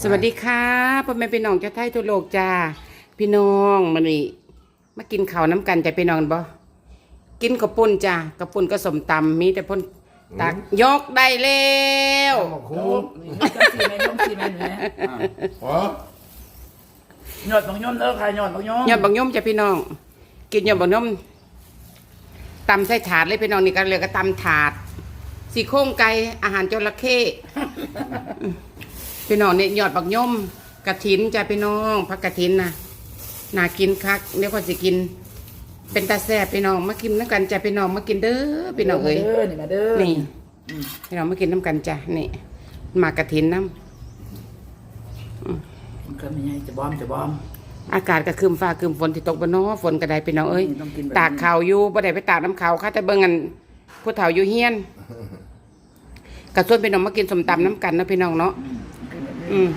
สวัสดีค่ะพ่อแม่พี่น้องเจ้าไทยทั่วโลกจ้าพี่น้องมันนี่มากินข้าวน้ำกันจ้ะพี่น้องบ่กินกระปุ่นจ้ากระปุ่นก็สมตำมีแต่พ่นตักยกได้แล้วโอ้ยต้องสีแม่ต้องสีแม่เนี่ยอ๋อยอดบางยมเด้อค่ะยอดบางยมยอดบักยมจ้ะพี่น้อง กินยอดบักยมตำใส่ถาดเลยพี่น้องนี่ก็เลยก็ตำถาดสีโครงไก่อาหารจระเข้ พี่น้องเนี่ยยอดบักยมกระถินจ้ะพี่น้องผักกระถินนะน่ากินคักเดี๋ยวคนสิกิน เป็นตาแซ่บพี่น้องมากินน้ำกันจ้ะพี่น้องมากินเด้อพี่น้องเอ้ยเด้อนี่มาเด้อนี่อืมพี่น้องมากินน้ำกันจ้ะนี่หมากกระถินน้มันก็มีไงจะบอมจะบอมำอากาศก็คืมฟ้าคืมฝนที่ตกบนน้อฝนก็ได้พี่น้องเอ้ยต้องกินแบบนี้ตากข่าวอยู่บ่ได้ไปตากน้ำข่าวค่ะแต่เบิ่งกันผู้เฒ่าอยู่เฮียนกระส่วนพี่น้องมากินสมตำน้ำกันเนาะพี่น้องเนาะ อืม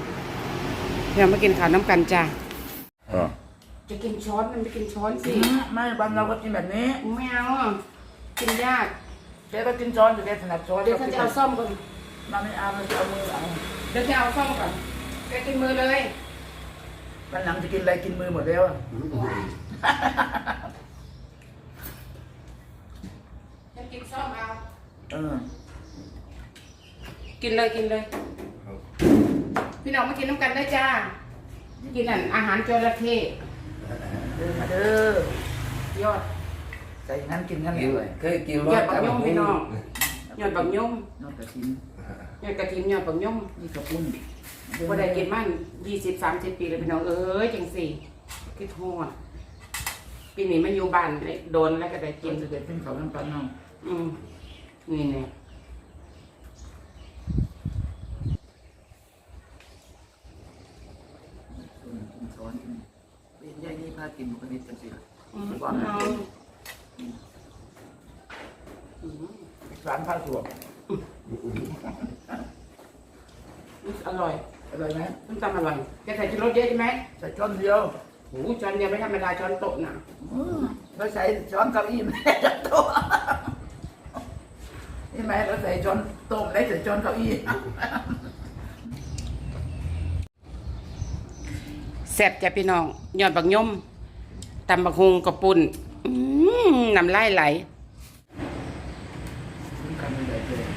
กินแบบนี้อืมพี่น้องมากินข้าวน้ำกันจ้ะอ่าจะกินช้อนมันไม่กินช้อนสิอืมไม่บ้านเราก็กินแบบนี้ไม่เอาอะกินยากแกก็กินช้อนอยู่แกถนัดช้อนเดี๋ยวเขาจะเอาซ่อมก่อนมาไม่เอาเราจะเอามือเอาเดี๋ยวจะเอาซ่อมก่อนแกกินมือเลยวันหลังจะกินอะไรกินมือหมดแล้วอะจะกินซ่อมเอาเออกินเลยกินเลย พี่น้องมากินน้ำกันได้จ้า กินอันอาหารจระเข้เด้อมาเด้อยอดใส่งั้นกินงั้นกินเลยเคยกินยอดบักย่อมพี่น้องยอดบักย่อมนอกจากกินยอดกระถิ่นยอดบักย่อมนี่กระปุ้นบ่ได้กินมันยี่สิบสามสิบปีเลยพี่น้องเอ้ยจังสี่คิดฮอดปีนี้มันอยู่บ้านโดนแล้วก็ได้กิกินนจะเด็ดเป็นเขาน้ำปันน้องอืมนี่เนี่ย อนเป็นยายนี่พากินมันก็นิดจังสิล่ะอืมหวานเอาอืมสารผ้าสวมอร่อย อร่อยไหมต้มตำอร่อยแกใส่ชูรสเยอะใช่ไหมใส่ช้อนเดียวโอ้โหช้อนเดียวไม่ธรรมดาช้อนโต๊ะน่ะเราใส่ช้อนเก้าอี้แม่จะโต๊ะนี่ไหมเราใส่ช้อนโต๊ะได้ใส่ช้อนเก้าอี้ ซ่บจ้ะพี่น้องยอดบักย่อมตำบักฮงกระปุ่นอืมน้ำลายไหลทำไม่ได้เลย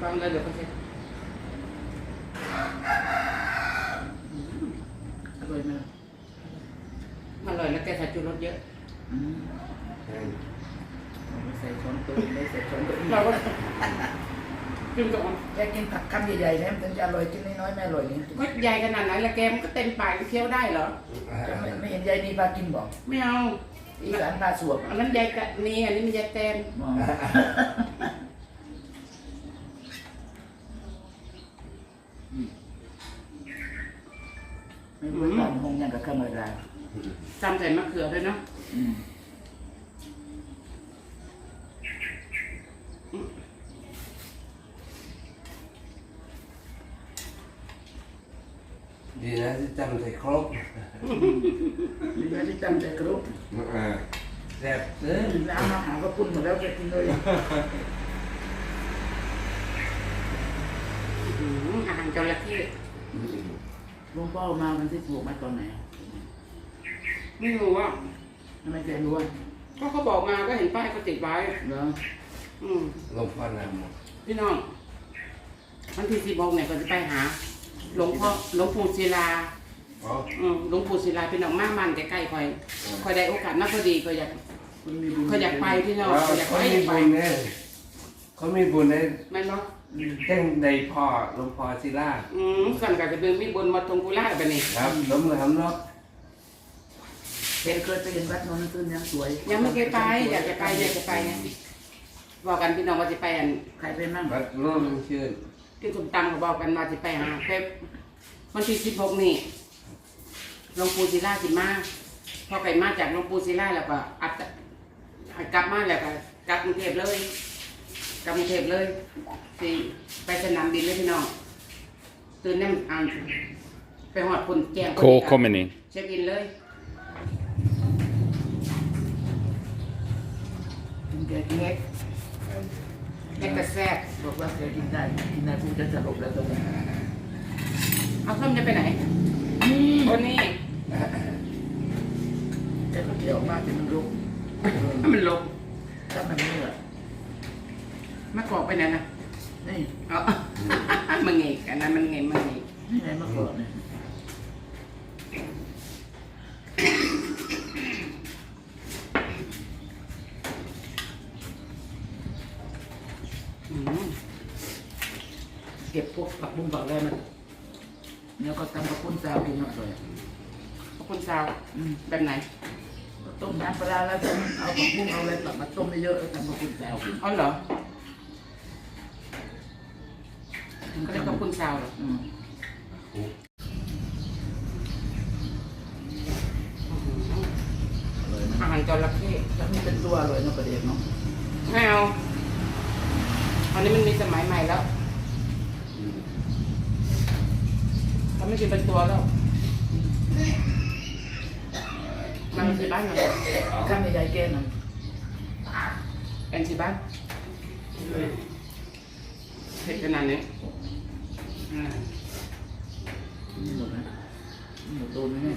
ฟังเลยเดี๋ยวเขาจะอร่อยไหมอร่อยแล้วแกใส่ชูรสเยอะอืมเราใส่ช้อนโต๊ะได้ใส่ช้อนเก้าอี้เราก็กินกับมันแกกินผักคำใหญ่ๆนะมันถึงจะอร่อยกินน้อยๆไม่อร่อยนี่ก็ใหญ่ขนาดไหนละแกมันก็เต็มปากเคี้ยวได้เหรอจะไม่ไม่เห็นยายนี่พากินบอกไม่เอาอีสานพาสวบอันนั้นยายกะนี่อันนี้มันยายแตนมองไม่รู้ว่าห้องยังกับข้าวอะไรจำใส่มะเขือด้วยเนาะ อืม ดีนะที่ จำใส่ครบมีอะไรที่จำใจกรุ๊ปอ่าแซ่บเด้อน้ำมาหาก็พุ่นหมดแล้วแกกินเลยอืมอาหารจระเข้หลวงพ่อมาวันที่ถูกมาตอนไหนไม่รู้ว่าทำไมแกรู้อะก็เขาบอกมาก็เห็นป้ายเขาติดไว้เหรออืมลมพัดน้ำหมดพี่น้องวันที่สิบโมงเนี่ยก็จะไปหาหลวงพ่อหลวงปู่ศิลา อ๋ออืมหลวงปู่ศิลาพี่น้องมากมันใกล้ๆคอยคอยได้โอกาสมากพอดีก็อยากคุณมีบุญเขาอยากไปพี่น้องเราเขาอยากเขาไปมีไปบุญเนี่ยเขามีบุญในแม่นบ่แจ้งในพ่อหลวงพ่อศิลาอืมสั่นกับจะเดินมีบนมาทงกุลาแบบนี้ครับล้มเลยครับเนาะแกเคยไปเห็นวัดนนท์ขึ้นยังสวยยังไม่เคยไปอยากจะไปอยากจะไปเนี่ยบอกกันพี่น้องว่าจะไปอัน ใครไปมั่งวัดโน้นชื่นที่สุมตำเขาบอกกันว่าจะไปหาเพ็บวันที่สิบหกนี่ หลวงปู่ศิลาสิมาพอไปมาจากหลวงปู่ศิลาแล้วก็อัดกลับมาแล้วก็กลับกรุงเทพเลยกลับกรุงเทพเลยสิไปสนามบินเลยพี่น้องตื่นนั่งอ่านไปหอดคนแจ้งโคคอมเมนี่เช็คอินเลยกินแกกินเล็กเผ็ดกระแซ่บบอกว่าแกกินได้กินได้กูจะสลบแล้วตอนนี้เอาส้มจะไปไหนคนนี้ แกก็เกี่ยวมากจนมันลุกให้มันลงถ้ามันเมื่อยมะกอกไปไหนนะนี่เอามันเงกอันนั้นมันเงกมันเงกนี่ไงมะกอกเนี่ยอืมเก็บพวกผักบุ้งผักอะไรมันแล้วก็ตำกระปุ้นซาวกินอร่อยขอบคุณซาวอืมแบบไหนก็ ต้มน้ำปลาร้าแล้วจะเอาผักบุ้งเอาอะไรตักมาต้มเยอะๆแล้วทำกระปุ้นซาวกินอ๋อเหรอก็เรียกขอบคุณซาวเหรออืมอร่อยนะอาหารจระเข้ถ้ามีเป็นตัวอร่อยเนาะประเดี๋ยวเนาะไม่เอาอันนี้มันมีสมัยใหม่แล้วเขาไม่กินเป็นตัวแล้ว มันสีบ้านเหรอข้ามใหญ่ๆแก้หน่อยเป็นสีบ้านเผ็ดขนาดนี้อ่านี่หมดนะนี่หมดโดนไหมเนี่ย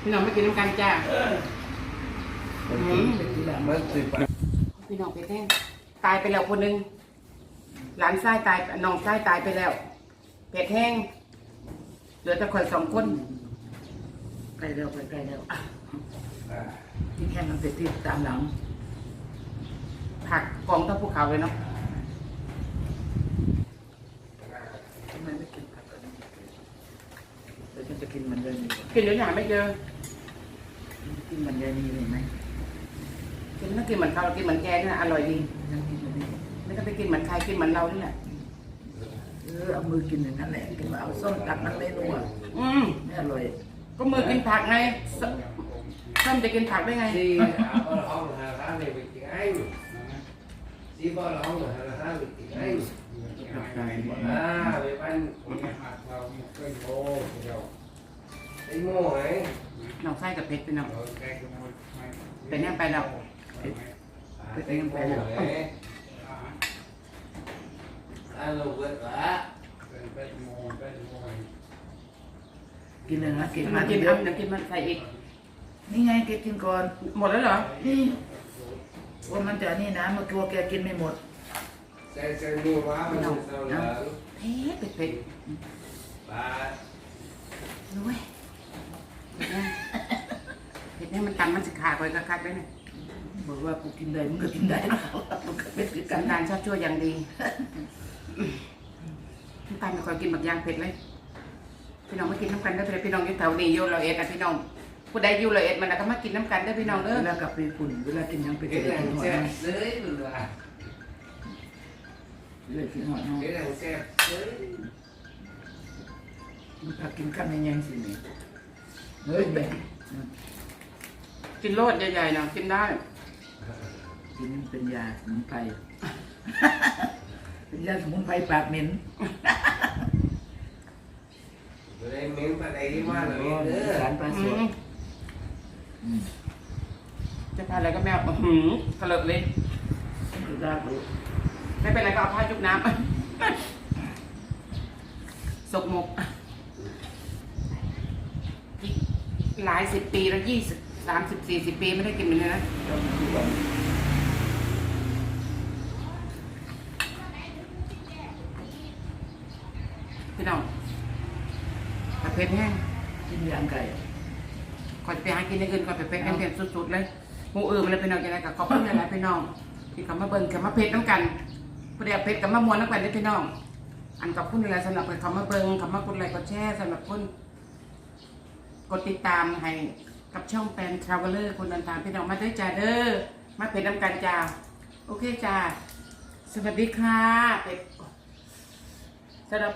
พี่น้องไม่กินน้ำกันจ้าเป็นเป็นที่หลังมันสิบพี่น้องไปแท้งตายไปแล้วคนหนึ่งหลานชายตายน้องชายตายไปแล้วเผ็ดแห้งเหลือแต่คนสองคน ใกล้แล้วใกล้แล้วที่แค่มันเสร็จที่ตามหลัง ผักกองเท่าภูเขาเลยเนาะทำไมไม่กินผักกันเดี๋ยวฉันจะกินมันเลยนี่กินเดี๋ยวหาไม่เจอกินมันยายนี่เลยไหมกินไม่กินเหมือนเขากินเหมือนแกนี่นะอร่อยดียังกินมันนี่ไม่ต้องไปกินเหมือนใครกินเหมือนเรานี่แหละเออเอามือกินอย่างนั้นแหละกินว่าเอาส้มตักน้ำเมนูอะอืมไม่อร่อย ก็มือกินผักไงสส้มจะกินผักได้ไงสี่เอาห้องหาร้านเลยไปกินไอ้สีบ่อห้องหาร้านไปกินไอ้ผักกาดหมดอ่าไปปั้นไอ้โม่ไงน้องไส้กับเพชรพี่น้อง ไปเนี่ยไปแล้วไปเองไปเลยอ่าลูกเบิดละ กินเลยนะกินมามากิกินนเอาเดี๋ยวกินมันใส่อีก นี่ไงแกกินก่อน หมดแล้วเหรอ นี่ว่ามันจะนี่นะเมื่อกี้แกกินไม่หมดใส่ใส่มือว่ามันจะเศร้าหลังเผ็ดเผ็ดเผ็ดบาดด้วยเผ็ดเนี่ยเผ็ดเนี่ยมันกันมันสิขาดไปก็คัดไว้เนี่ยบอกว่ากูกินได้มึงก็กินได้นะมันก็เป็นคือกักันนการชอบชั่วอย่างดีน้ำตาลไม่ค่อยกินบักอยางเผ็ดเลยพี่ น้องมากินน้ำกันได้อพี่น้องอยู่แถวนี้อยู่เราเอ็ดนะพี่น้องผู้ใดอยู่เราเอ็ดมันนะก็มากินน้ำกันได้อพี่น้องเด้อ เวลากลับไปญี่ปุ่นเวลากินยังไป cái กิน này หอย xe นะ dưới rồi là เลยกินหอยเนาะ cái này xe dưới มันพักกินข้าวในยังสิเนี่ยเฮ้ยแบบกินโลดใหญ่ๆนะกินได้กินเป็นยาสมุนไพรเป็นยาสมุนไพรปากเหม็น rồi đây miếng vào đây đi qua là โอ้ miếng สาร nữa ปลาสอืดมอืมจะพาอะไรก็ไม่เอาอื้อหืมกระเลิกเลยดูดาดูไม่เป็นไรก็เอาผ้าจุบน้ำสกมกหลายสิบปีแล้วยี่สิบสามสิบสี่สิบปีไม่ได้กินมันเลยนะเรามาดูก่อนพี่น้อง แต่เพชรแห้งกินยางไก่ก่อนจะไปหากินอย่างอื่นก่อนไปเป็นเผ็ดสุดๆเลยหมูอื่นมาเลยพี่น้องจะได้กับขอบคุณหลายๆพี่น้องที่เขามาเบิ่งเขามาเพชรน้ำกันผู้ใดเอาเพชรกับมามวนน้ำกันได้อพี่น้อง อันขอบคุณหลายๆสำหรับเขามาเบิ่งเขามากดไลค์กดแชร์สำหรับคนกดติดตามให้กับช่องแฟนทราเวลเลอร์คนเดินทางพี่น้องมาด้วยจ้าเด้อมาเพชรน้ำกันจ้าโอเคจ้าสวัสดีค่ะเป็ดสำหรับ